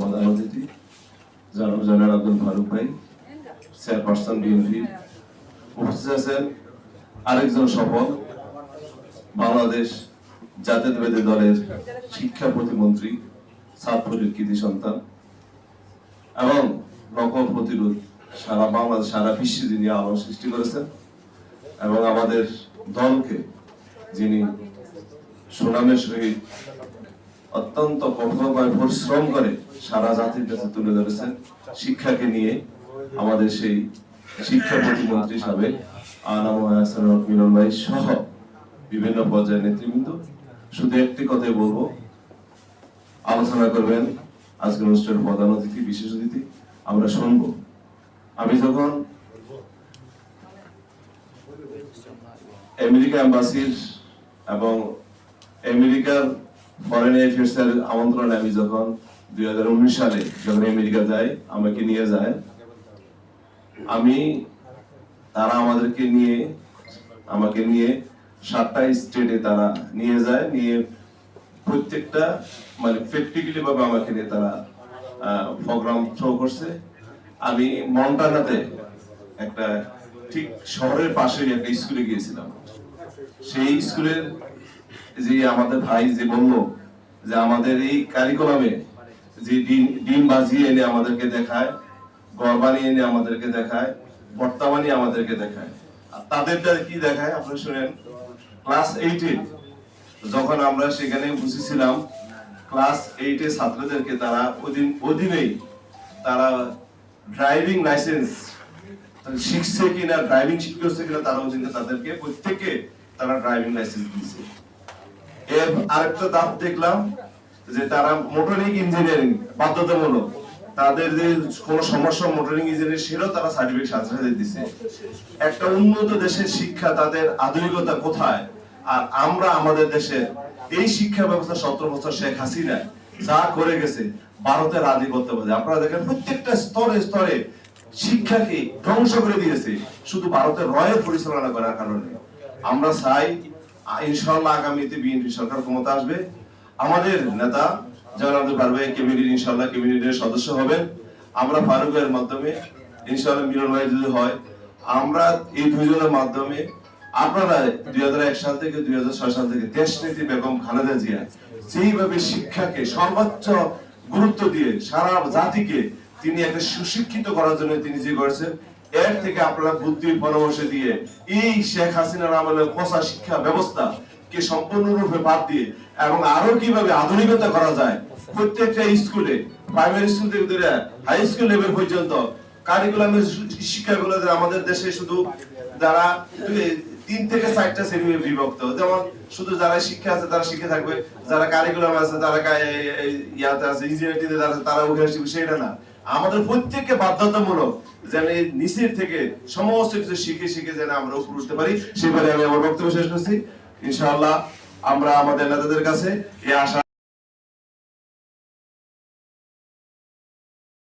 প্রধান অতিথি আব্দুল ফারুক ভাই, চেয়ারপারসন বিএনপি আরেকজন সফল বাংলাদেশ দলের শিক্ষা প্রতিমন্ত্রী সাতপুরের কৃতি সন্তান এবং নকল প্রতিরোধ সারা বাংলাদেশ, সারা বিশ্বে যিনি আলো সৃষ্টি করেছেন এবং আমাদের দলকে যিনি সুনামের সহিত অত্যন্ত কঠোরভাবে পরিশ্রম করে সারা জাতির কাছে তুলে ধরেছেন শিক্ষাকে নিয়ে আমাদের সেই শিক্ষা প্রতিমন্ত্রী সাবেক আনাম হাসান হক মিলন ভাই সহ বিভিন্ন পর্যায়ের নেতৃবৃন্দ। শুধু একটি কথাই বলব, আলোচনা করবেন আজকের অনুষ্ঠানের প্রধান অতিথি, বিশেষ অতিথি, আমরা শুনব। আমি যখন আমেরিকা এম্বাসির এবং আমেরিকার ফরেন অ্যাফেয়ার্স এর আমন্ত্রণে আমি যখন দুই সালে যখন আমেরিকা যাই, আমাকে নিয়ে যায়। আমি, তারা আমাদেরকে নিয়ে, আমাকে নিয়ে সাতটা স্টেটে তারা নিয়ে যায়, নিয়ে প্রত্যেকটা মানে প্র্যাকটিক্যালি ভাবে আমাকে নিয়ে তারা প্রোগ্রাম থ্রো করছে। আমি মন্টানাতে একটা ঠিক শহরের পাশেই একটা স্কুলে গিয়েছিলাম। সেই স্কুলের যে আমাদের ভাই, যে বলল যে আমাদের এই কারিকুলামে যে ডিম ডিম এনে আমাদেরকে দেখায় গড় বানিয়ে এনে আমাদেরকে দেখায়, ভর্তা আমাদেরকে দেখায়। আর তাদেরটা কি দেখায়? আপনি শুনেন। ক্লাস এইটে যখন আমরা সেখানে বসেছিলাম, ক্লাস এইটে ছাত্রদেরকে তারা ওদিন অধীনেই তারা ড্রাইভিং লাইসেন্স শিখছে কিনা ড্রাইভিং শিখছে কিনা তারা ওদিন তাদেরকে প্রত্যেককে তারা ড্রাইভিং লাইসেন্স দিয়েছে। আরেকটা দাপ দেখলাম যে তারা মোটরিং ইঞ্জিনিয়ারিং বাধ্যতামূলক। তাদের যে সমস্যা মোটরিং ইঞ্জিনিয়ারিং সেটাও তারা সার্টিফিকেট সাথে একটা উন্নত দেশের শিক্ষা তাদের আধুনিকতা কোথায়? আর আমরা আমাদের দেশের এই শিক্ষা ব্যবস্থা সতেরো বছর শেখ হাসিনা যা করে গেছে আপনারা দেখেন, প্রত্যেকটা স্তরে স্তরে শিক্ষাকে ধ্বংস করে দিয়েছে। শুধু ভারতের রয়ের পরিচালনা করার কারণে। আমরা চাই ইনশাল্লাহ আগামীতে বিএনপি সরকার ক্ষমতা আসবে। আমাদের নেতা যেমন ফারুক ভাই ক্যাবিনেট ইনশাল্লাহ সদস্য হবেন। আমরা ফারুক ভাইয়ের মাধ্যমে ইনশাল্লাহ মিলন ভাই যদি হয়, আমরা এই দুজনের মাধ্যমে আপনারা দুই হাজার এক সাল থেকে দুই হাজার ছয় সাল থেকে দেশ নীতি বেগম খালেদা জিয়া যেইভাবে শিক্ষাকে সর্বোচ্চ গুরুত্ব দিয়ে সারা জাতিকে তিনি একটা সুশিক্ষিত করার জন্য তিনি যে করেছেন এর থেকে আপনারা বুদ্ধির পরামর্শ দিয়ে এই শেখ হাসিনার আমলের পচা শিক্ষা ব্যবস্থা কে সম্পূর্ণরূপে বাদ দিয়ে এবং আরও কীভাবে আধুনিকতা করা যায়, প্রত্যেকটা স্কুলে প্রাইমারি স্কুল থেকে ধরে হাই স্কুল লেভেল পর্যন্ত কারিকুলামের শিক্ষাগুলো আমাদের দেশে শুধু যারা তিন থেকে চারটা শ্রেণি বিভক্ত, যেমন শুধু যারা শিক্ষা আছে তারা শিখে থাকবে, যারা কারিকুলাম আছে তারা ইয়াতে আছে ইঞ্জিনিয়ারিং যারা তারা ওখানে শিখবে সেটা না। আমাদের প্রত্যেককে বাধ্যতামূলক যেন নিচের থেকে সমস্ত কিছু শিখে শিখে যেন আমরা উপরে উঠতে পারি। সেভাবে আমি আমার বক্তব্য শেষ করছি। ইনশাআল্লাহ আমরা আমাদের নেতাদের কাছে এই আশা